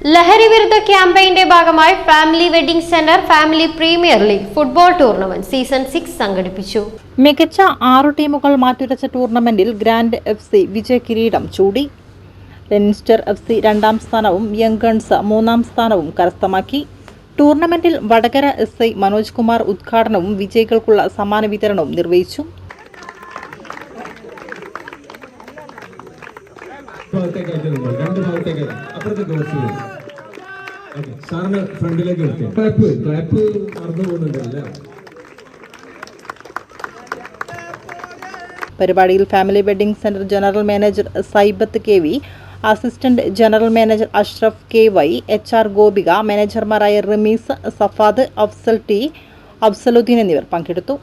ലഹരി വിരുദ്ധ ക്യാമ്പയിന്റെ ഭാഗമായി family wedding centre family premier league football tournament season six സംഘടിപ്പിച്ചു. മികച്ച ആറു ടീമുകൾ മാറ്റുരച്ച ടൂർണമെന്റിൽ ഗ്രാൻഡ് എഫ് സി വിജയ കിരീടം ചൂടി. ലെൻസ്റ്റർ എഫ് സി രണ്ടാം സ്ഥാനവും യങ് ഗൺസ് മൂന്നാം സ്ഥാനവും കരസ്ഥമാക്കി. ടൂർണമെന്റിൽ വടകര എസ് ഐ മനോജ് കുമാർ ഉദ്ഘാടനവും വിജയികൾക്കുള്ള സമ്മാന വിതരണവും നിർവഹിച്ചു. രണ്ട് ഭാഗത്തേക്ക് അപ്പുറത്തെ ഡോർസ് ഓക്കെ സാറിന് ഫ്രണ്ടിലേക്ക് എടുത്തു ക്ലാപ്പ് ക്ലാപ്പ് മറന്നു പോകുന്നുണ്ടല്ലേ പരിപാടിയിൽ family wedding centre general manager Saibath K V assistant general manager Ashraf K Y H R Gopika മാനേജർമാരായ Rimees Safad Afsal T അഫ്സലുദ്ദീൻ എന്നിവർ പങ്കെടുത്തു.